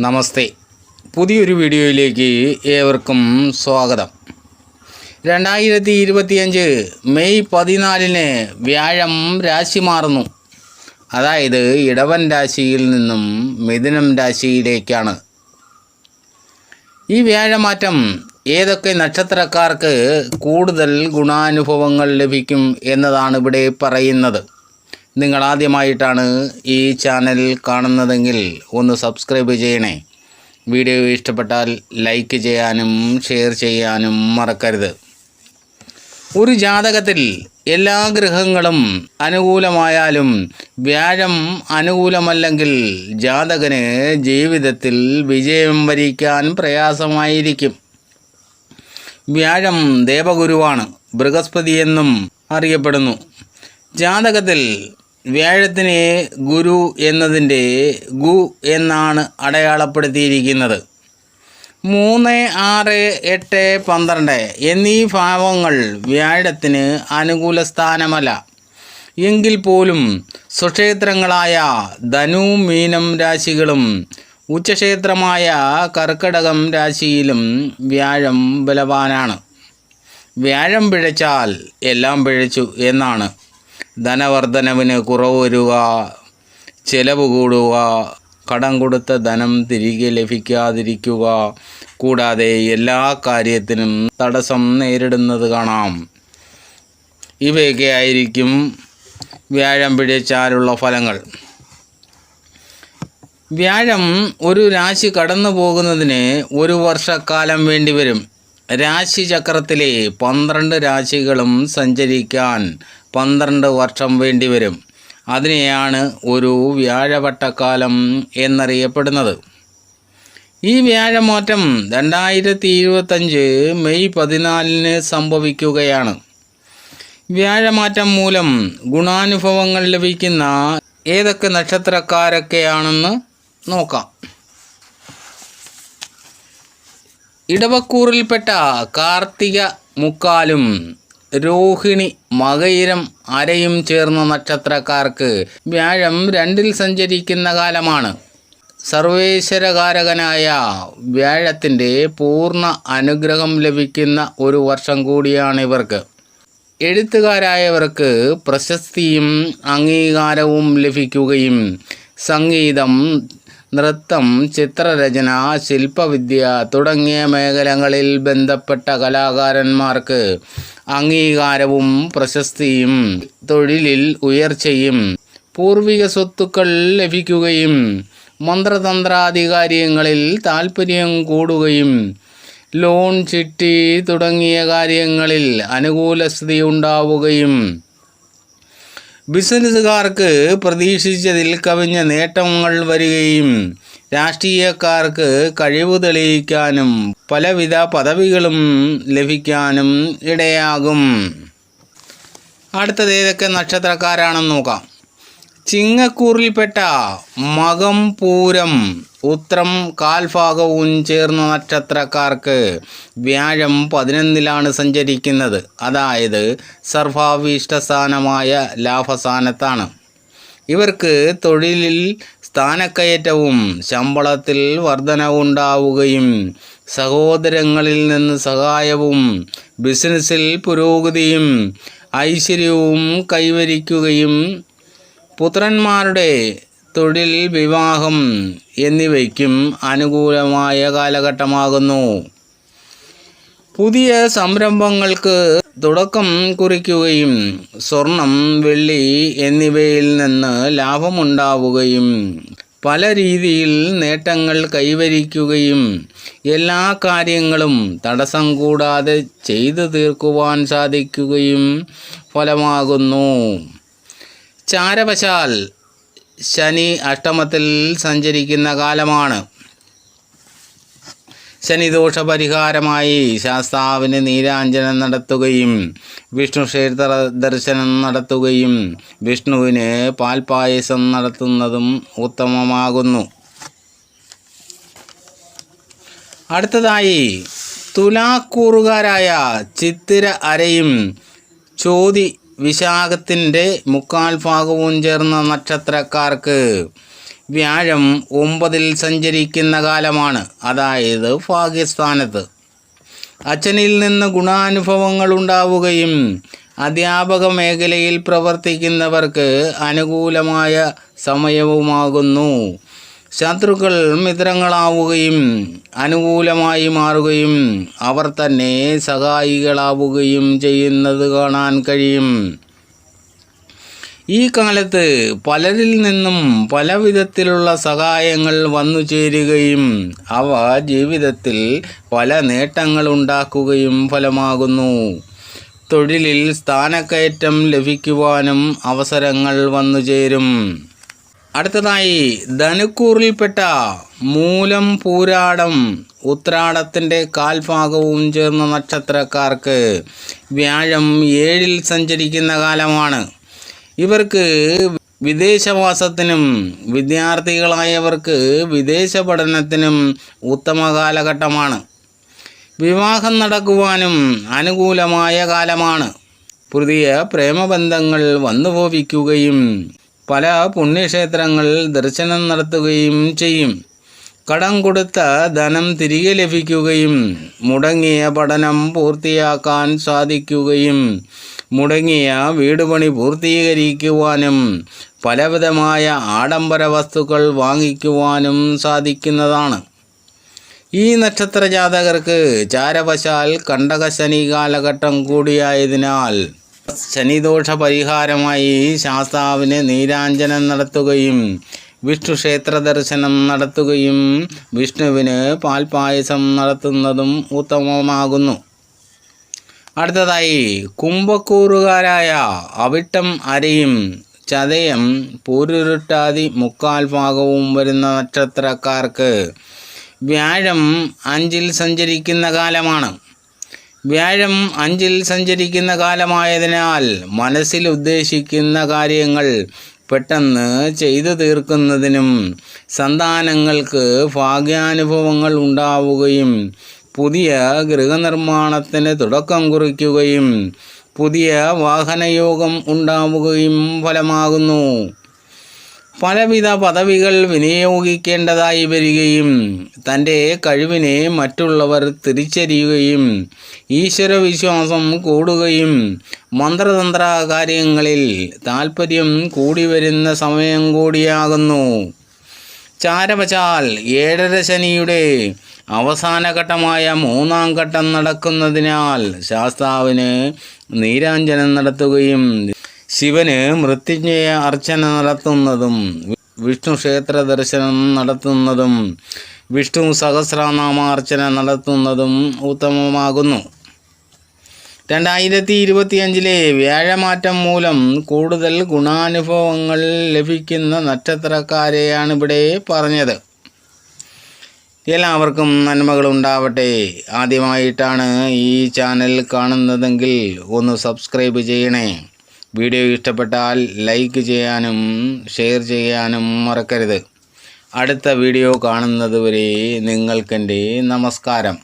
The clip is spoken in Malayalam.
നമസ്തേ. പുതിയൊരു വീഡിയോയിലേക്ക് ഏവർക്കും സ്വാഗതം. രണ്ടായിരത്തി ഇരുപത്തിയഞ്ച് മെയ് പതിനാലിന് വ്യാഴം രാശി മാറുന്നു. അതായത് ഇടവൻ രാശിയിൽ നിന്നും മിഥുനം രാശിയിലേക്കാണ്. ഈ വ്യാഴമാറ്റം ഏതൊക്കെ നക്ഷത്രക്കാർക്ക് കൂടുതൽ ഗുണാനുഭവങ്ങൾ ലഭിക്കും എന്നതാണ് ഇവിടെ പറയുന്നത്. നിങ്ങൾ ആദ്യമായിട്ടാണ് ഈ ചാനൽ കാണുന്നതെങ്കിൽ ഒന്ന് സബ്സ്ക്രൈബ് ചെയ്യണേ. വീഡിയോ ഇഷ്ടപ്പെട്ടാൽ ലൈക്ക് ചെയ്യാനും ഷെയർ ചെയ്യാനും മറക്കരുത്. ഒരു ജാതകത്തിൽ എല്ലാ ഗ്രഹങ്ങളും അനുകൂലമായാലും വ്യാഴം അനുകൂലമല്ലെങ്കിൽ ജാതകന് ജീവിതത്തിൽ വിജയം വരിക്കാൻ പ്രയാസമായിരിക്കും. വ്യാഴം ദേവഗുരുവാണ് ബൃഹസ്പതി എന്നും അറിയപ്പെടുന്നു. ജാതകത്തിൽ വ്യാഴത്തിന് ഗുരു എന്നതിന്റെ ഗു എന്നാണ് അടയാളപ്പെടുത്തിയിരിക്കുന്നത്. മൂന്ന് ആറ് എട്ട് പന്ത്രണ്ട് എന്നീ ഭാവങ്ങൾ വ്യാഴത്തിന് അനുകൂല സ്ഥാനമല്ല എങ്കിൽ പോലും സ്വക്ഷേത്രങ്ങളായ ധനു മീനം രാശികളും ഉച്ചക്ഷേത്രമായ കർക്കടകം രാശിയിലും വ്യാഴം ബലവാനാണ്. വ്യാഴം പിഴച്ചാൽ എല്ലാം പിഴച്ചു എന്നാണ്. ധനവർദ്ധനവിന് കുറവ് വരിക ചെലവ് കൂടുക കടം കൊടുത്ത ധനം തിരികെ ലഭിക്കാതിരിക്കുക. കൂടാതെ എല്ലാ കാര്യത്തിനും തടസ്സം നേരിടുന്നത് കാണാം. ഇവയൊക്കെ ആയിരിക്കും വ്യാഴം പിഴച്ചാലുള്ള ഫലങ്ങൾ. വ്യാഴം ഒരു രാശി കടന്നു പോകുന്നതിന് ഒരു വർഷക്കാലം വേണ്ടിവരും രാശിചക്രത്തിലെ പന്ത്രണ്ട് രാശികളും സഞ്ചരിക്കാൻ പന്ത്രണ്ട് വർഷം വേണ്ടിവരും അതിനെയാണ് ഒരു വ്യാഴവട്ടക്കാലം എന്നറിയപ്പെടുന്നത്. ഈ വ്യാഴമാറ്റം രണ്ടായിരത്തി ഇരുപത്തഞ്ച് മെയ് പതിനാലിന് സംഭവിക്കുകയാണ്. വ്യാഴമാറ്റം മൂലം ഗുണാനുഭവങ്ങൾ ലഭിക്കുന്ന ഏതൊക്കെ നക്ഷത്രക്കാരൊക്കെയാണെന്ന് നോക്കാം. ഇടവക്കൂറിൽപ്പെട്ട കാർത്തിക മുക്കാലും രോഹിണി മകയിരം അരയും ചേർന്ന നക്ഷത്രക്കാർക്ക് വ്യാഴം രണ്ടിൽ സഞ്ചരിക്കുന്ന കാലമാണ്. സർവേശ്വരകാരകനായ വ്യാഴത്തിന്റെ പൂർണ അനുഗ്രഹം ലഭിക്കുന്ന ഒരു വർഷം കൂടിയാണ് ഇവർക്ക്. എഴുത്തുകാരായവർക്ക് പ്രശസ്തിയും അംഗീകാരവും ലഭിക്കുകയും സംഗീതം നൃത്തം ചിത്രരചന ശില്പവിദ്യ തുടങ്ങിയ മേഖലകളിൽ ബന്ധപ്പെട്ട കലാകാരന്മാർക്ക് അംഗീകാരവും പ്രശസ്തിയും തൊഴിലിൽ ഉയർച്ചയും പൂർവിക സ്വത്തുക്കൾ ലഭിക്കുകയും മന്ത്രതന്ത്രാധികാര്യങ്ങളിൽ താൽപ്പര്യം കൂടുകയും ലോൺ ചിട്ടി തുടങ്ങിയ കാര്യങ്ങളിൽ അനുകൂല സ്ഥിതി ഉണ്ടാവുകയും ബിസിനസ്സുകാർക്ക് പ്രതീക്ഷിച്ചതിൽ കവിഞ്ഞ നേട്ടങ്ങൾ വരികയും രാഷ്ട്രീയക്കാർക്ക് കഴിവ് തെളിയിക്കാനും പലവിധ പദവികളും ലഭിക്കാനും ഇടയാകും. അടുത്തത് ഏതൊക്കെ നക്ഷത്രക്കാരാണെന്ന് നോക്കാം. ചിങ്ങക്കൂറിൽപ്പെട്ട മകം പൂരം ഉത്രം കാൽഭാഗവും ചേർന്ന നക്ഷത്രക്കാർക്ക് വ്യാഴം പതിനൊന്നിലാണ് സഞ്ചരിക്കുന്നത്. അതായത് സർവാഭീഷ്ടസ്ഥാനമായ ലാഭസ്ഥാനത്താണ്. ഇവർക്ക് തൊഴിലിൽ സ്ഥാനക്കയറ്റവും ശമ്പളത്തിൽ വർധനവുണ്ടാവുകയും സഹോദരങ്ങളിൽ നിന്ന് സഹായവും ബിസിനസ്സിൽ പുരോഗതിയും ഐശ്വര്യവും കൈവരിക്കുകയും പുത്രന്മാരുടെ തൊഴിൽ വിവാഹം എന്നിവയ്ക്കും അനുകൂലമായ കാലഘട്ടമാകുന്നു. പുതിയ സംരംഭങ്ങൾക്ക് തുടക്കം കുറിക്കുകയും സ്വർണം വെള്ളി എന്നിവയിൽ നിന്ന് ലാഭമുണ്ടാവുകയും പല രീതിയിൽ നേട്ടങ്ങൾ കൈവരിക്കുകയും എല്ലാ കാര്യങ്ങളും തടസ്സം കൂടാതെ ചെയ്തു തീർക്കുവാൻ സാധിക്കുകയും ഫലമാകുന്നു. ചാരവശാൽ ശനി അഷ്ടമത്തിൽ സഞ്ചരിക്കുന്ന കാലമാണ്. ശനിദോഷ പരിഹാരമായി ശാസ്താവിന് നീരാഞ്ജനം നടത്തുകയും വിഷ്ണു ക്ഷേത്ര ദർശനം നടത്തുകയും വിഷ്ണുവിന് പാൽപായസം നടത്തുന്നതും ഉത്തമമാകുന്നു. അടുത്തതായി തുലാക്കൂറുകാരായ ചിത്തിര അരയും ചോതി വിശാഖത്തിന്റെ മുക്കാൽ ഭാഗവും ചേർന്ന നക്ഷത്രക്കാർക്ക് വ്യാഴം ഒമ്പതിൽ സഞ്ചരിക്കുന്ന കാലമാണ്. അതായത് ഭാഗ്യസ്ഥാനത്ത്. അച്ഛനിൽ നിന്ന് ഗുണാനുഭവങ്ങൾ ഉണ്ടാവുകയും അധ്യാപക മേഖലയിൽ പ്രവർത്തിക്കുന്നവർക്ക് അനുകൂലമായ സമയവുമാകുന്നു. ശത്രുക്കൾ മിത്രങ്ങളാവുകയും അനുകൂലമായി മാറുകയും അവർ തന്നെ സഹായികളാവുകയും ചെയ്യുന്നത് കാണാൻ കഴിയും. ഈ കാലത്ത് പലരിൽ നിന്നും പല വിധത്തിലുള്ള സഹായങ്ങൾ വന്നു ചേരുകയും അവ ജീവിതത്തിൽ പല നേട്ടങ്ങൾ ഉണ്ടാക്കുകയും ഫലമാകുന്നു. തൊഴിലിൽ സ്ഥാനക്കയറ്റം ലഭിക്കുവാനും അവസരങ്ങൾ വന്നു ചേരും. അടുത്തതായി ധനുക്കൂറിൽപ്പെട്ട മൂലം പൂരാടം ഉത്രാടത്തിന്റെ കാൽഭാഗവും ചേർന്ന നക്ഷത്രക്കാർക്ക് വ്യാഴം ഏഴിൽ സഞ്ചരിക്കുന്ന കാലമാണ്. ഇവർക്ക് വിദേശവാസത്തിനും വിദ്യാർത്ഥികളായവർക്ക് വിദേശ പഠനത്തിനും ഉത്തമ കാലഘട്ടമാണ്. വിവാഹം നടക്കുവാനും അനുകൂലമായ കാലമാണ്. പുതിയ പ്രേമബന്ധങ്ങൾ വന്നുഭവിക്കുകയും പല പുണ്യക്ഷേത്രങ്ങളിൽ ദർശനം നടത്തുകയും ചെയ്യും. കടം കൊടുത്ത ധനം തിരികെ ലഭിക്കുകയും മുടങ്ങിയ പഠനം പൂർത്തിയാക്കാൻ സാധിക്കുകയും മുടങ്ങിയ വീട് പണി പൂർത്തീകരിക്കുവാനും പലവിധമായ ആഡംബര വസ്തുക്കൾ വാങ്ങിക്കുവാനും സാധിക്കുന്നതാണ്. ഈ നക്ഷത്ര ജാതകർക്ക് ചാരവശാൽ കണ്ടകശനി കാലഘട്ടം കൂടിയായതിനാൽ ശനിദോഷ പരിഹാരമായി ശാസ്താവിന് നീരാഞ്ജനം നടത്തുകയും വിഷ്ണു ക്ഷേത്ര ദർശനം നടത്തുകയും വിഷ്ണുവിന് പാൽപായസം നടത്തുന്നതും ഉത്തമമാകുന്നു അടുത്തതായി കുംഭക്കൂറുകാരായ അവിട്ടം അരയും ചതയം പൂരുരുട്ടാതി മുക്കാൽ ഭാഗവും വരുന്ന നക്ഷത്രക്കാർക്ക് വ്യാഴം അഞ്ചിൽ സഞ്ചരിക്കുന്ന കാലമാണ്. വ്യാഴം അഞ്ചിൽ സഞ്ചരിക്കുന്ന കാലമായതിനാൽ മനസ്സിൽ ഉദ്ദേശിക്കുന്ന കാര്യങ്ങൾ പെട്ടെന്ന് ചെയ്തു തീർക്കുന്നതിനും സന്താനങ്ങൾക്ക് ഭാഗ്യാനുഭവങ്ങൾ ഉണ്ടാവുകയും പുതിയ ഗൃഹനിർമ്മാണത്തിന് തുടക്കം കുറിക്കുകയും പുതിയ വാഹനയോഗം ഉണ്ടാവുകയും ഫലമാകുന്നു. പലവിധ പദവികൾ വിനിയോഗിക്കേണ്ടതായി വരികയും തന്റെ കഴിവിനെ മറ്റുള്ളവർ തിരിച്ചറിയുകയും ഈശ്വരവിശ്വാസം കൂടുകയും മന്ത്രതന്ത്ര കാര്യങ്ങളിൽ താൽപ്പര്യം കൂടി വരുന്ന സമയം കൂടിയാകുന്നു. ചാരവചാൽ ഏഴര ശനിയുടെ അവസാന ഘട്ടമായ മൂന്നാം ഘട്ടം നടക്കുന്നതിനാൽ ശാസ്താവിന് നീരാഞ്ജനം നടത്തുകയും ശിവന് മൃത്യുഞ്ജയ അർച്ചന നടത്തുന്നതും വിഷ്ണു ക്ഷേത്ര ദർശനം നടത്തുന്നതും വിഷ്ണു സഹസ്രനാമ സഹസ്രനാമാർച്ചന നടത്തുന്നതും ഉത്തമമാകുന്നു. രണ്ടായിരത്തി ഇരുപത്തിയഞ്ചിലെ വ്യാഴമാറ്റം മൂലം കൂടുതൽ ഗുണാനുഭവങ്ങൾ ലഭിക്കുന്ന നക്ഷത്രക്കാരെയാണ് ഇവിടെ പറഞ്ഞത്. എല്ലാവർക്കും നന്മകൾ ഉണ്ടാവട്ടെ. ആദ്യമായിട്ടാണ് ഈ ചാനൽ കാണുന്നതെങ്കിൽ ഒന്ന് സബ്സ്ക്രൈബ് ചെയ്യണേ. വീഡിയോ ഇഷ്ടപ്പെട്ടാൽ ലൈക്ക് ചെയ്യാനും ഷെയർ ചെയ്യാനും മറക്കരുത്. അടുത്ത വീഡിയോ കാണുന്നതുവരെ നിങ്ങൾക്കെന്റെ നമസ്കാരം.